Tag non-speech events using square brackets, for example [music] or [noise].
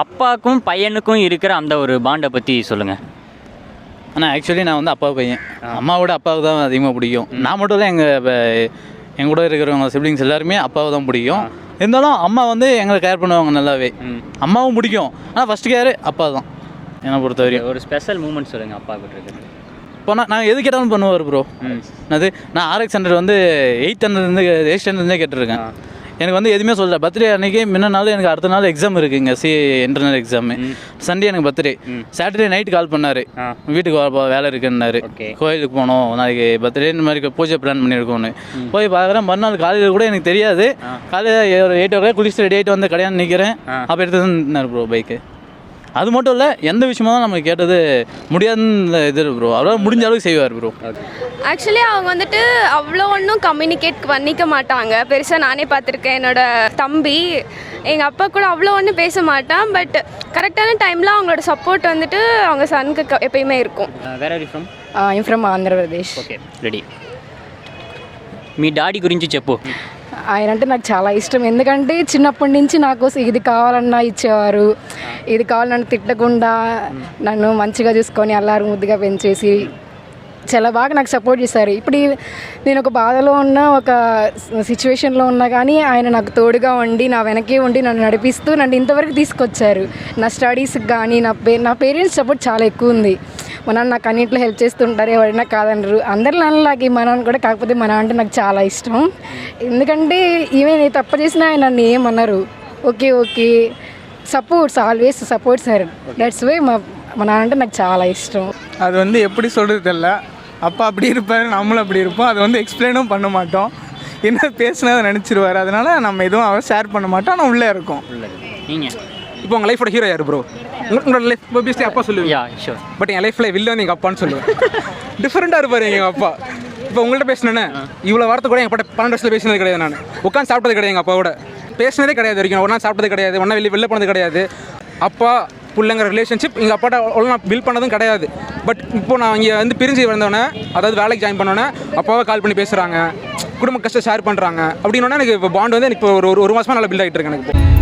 அப்பாவுக்கும் பையனுக்கும் இருக்கிற அந்த ஒரு பாண்டை பற்றி சொல்லுங்கள் ஆனால் ஆக்சுவலி நான் வந்து அப்பா பையன். அம்மாவோட அப்பாவுக்கு தான் அதிகமாக பிடிக்கும். நான் மட்டும் இல்லை எங்கள் என் கூட இருக்கிறவங்க சிப்ளிங்ஸ் எல்லாருமே அப்பாவை தான் பிடிக்கும். இருந்தாலும் அம்மா வந்து எங்களை கேர் பண்ணுவாங்க நல்லாவே. அம்மாவும் பிடிக்கும். ஆனால் ஃபஸ்ட் கேர் அப்பா தான். என்னை பொறுத்த வரையும் ஒரு ஸ்பெஷல் மூமெண்ட் சொல்லுங்கள் அப்பா கிட்ட இருக்கிறது. இப்போ நான் நான் எது கேட்டாலும் பண்ணுவார் ப்ரோ அது நான் ஆர்எக்ஸ் ஹண்ட்ரட் வந்து எயிட் ஹண்ட்ரட்லேருந்து எயிட் ஸ்டாண்டர்ட்லேருந்தே கேட்டிருக்கேன். எனக்கு வந்து எதுவுமே சொல்லல. பர்த்டே அன்னைக்கு முன்ன நாள் எனக்கு அடுத்த நாள் எக்ஸாம் இருக்குங்க. சி இன்டர்னல் எக்ஸாமு சண்டே எனக்கு பர்த்டே. சாட்டர்டே நைட் கால் பண்ணார். வீட்டுக்கு வேலை இருக்குன்னாரு. கோயிலுக்கு போனோம். நாளைக்கு பர்த்டே இந்த மாதிரி பூஜை பிளான் பண்ணியிருக்கோன்னு. போய் பார்க்குறேன். மறுநாள் காலையில் கூட எனக்கு தெரியாது. காலையில் ஒரு எயிட் ஓ குளிச்சு ரெடி ஆகிட்டு வந்து கடையான்னு நிற்கிறேன் அப்போ எடுத்து ப்ரோ பைக்கு அது மட்டும் இல்லை எந்த விஷயமா நம்ம கேட்டது முடியாதுன்னு இது ப்ரோ அவரால் முடிஞ்ச அளவுக்கு செய்வார் ப்ரோ ஆக்சுவலி அவங்க வந்துட்டு அவ்வளோ ஒன்றும் கம்யூனிகேட் பண்ணிக்க மாட்டாங்க. பெருசாக நானே பார்த்துருக்கேன். என்னோட தம்பி எங்கள் அப்பா கூட அவ்வளோ ஒன்றும் பேச மாட்டான். பட் கரெக்டான டைமில் அவங்களோட சப்போர்ட் வந்துட்டு அவங்க சனுக்கு எப்பயுமே இருக்கும். வேற from from Andhra Pradesh okay ready me daddy గురించి చెప్పు ఆయన అంటే నాకు చాలా ఇష్టం. ఎందుకంటే చిన్నప్పటి నుంచి నాకు ఇది కావాలన్నా ఇచ్చేవారు. ఇది కావాలన్నా తిట్టకుండా నన్ను మంచిగా చూసుకొని అల్లారు ముద్దుగా పెంచేసి చాలా బాగా నాకు సపోర్ట్ చేశారు. ఇప్పుడు ఈ- నేను ఒక బాధలో ఉన్న ఒక సిచ్యువేషన్లో ఉన్నా కానీ ఆయన నాకు తోడుగా ఉండి నా వెనకే ఉండి నన్ను నడిపిస్తూ నన్ను ఇంతవరకు తీసుకొచ్చారు. నా స్టడీస్కి కానీ నా పే నా పేరెంట్స్ సపోర్ట్ చాలా ఎక్కువ ఉంది. నాన్న నాకు అన్నింటిలో హెల్ప్ చేస్తుంటారు ఎవరైనా కాదనరు అందరి నాన్నలాగే మా నాన్న కూడా కాకపోతే మా నాన్న అంటే నాకు చాలా ఇష్టం ఎందుకంటే ఈవెన్ నేను తప్పు చేసినా ఆయన నన్ను ఏమన్నారు okay okay supports always support sir that's way మా మా నాన్న అంటే నాకు చాలా ఇష్టం அது வந்து எப்படி சொல்கிறது தெரில அப்பா அப்படி இருப்பார் நம்மளும் அப்படி இருப்போம் அது வந்து எக்ஸ்பிளைனும் பண்ண மாட்டோம் என்ன பேசுனதை நினச்சிருவார் அதனால் நம்ம எதுவும் அவர் ஷேர் பண்ண மாட்டோம் ஆனால் உள்ளே இருக்கோம் நீங்கள் இப்போ உங்கள் லைஃபோட ஹீரோ யார் ப்ரோ உங்களோட லைஃப் பேசி அப்பா சொல்லுவீங்க யா ஷூர் பட் என் லைஃப்பில் வில்லன் எங்கள் அப்பான்னு சொல்லுவேன் டிஃப்ரெண்ட்டாக [laughs] இருப்பார் எங்கள் அப்பா. இப்போ உங்கள்கிட்ட பேசினேன்னே இவ்வளோ வாரத்தை கூட எங்கள் பன்னெண்டு வருஷத்தில் பேசினது கிடையாது நான். உட்காந்து சாப்பிட்டது கிடையாது எங்கள் அப்பாவோட. பேசினதே கிடையாது வரைக்கும். நாள் சாப்பிட்டது கிடையாது ஒன்றா வெளியே வெளில போனது கிடையாது. அப்பா பிள்ளைங்கிற ரிலேஷன்ஷிப் எங்கள் அப்பாட்ட அவ்வளோ நான் பில் பண்ணதும் கிடையாது. பட் இப்போ நான் இங்கே வந்து பிரிஞ்சு வந்தோடனே அதாவது வேலைக்கு ஜாயின் பண்ணோன்னே அப்பாவை கால் பண்ணி பேசுகிறாங்க குடும்ப கஷ்டம் ஷேர் பண்ணுறாங்க அப்படின்னோடனே எனக்கு இப்போ பாண்ட் வந்து எனக்கு இப்போ ஒரு ஒரு- மாதமாக நல்லா பில்ட் ஆகிட்டு இருக்கு எனக்கு.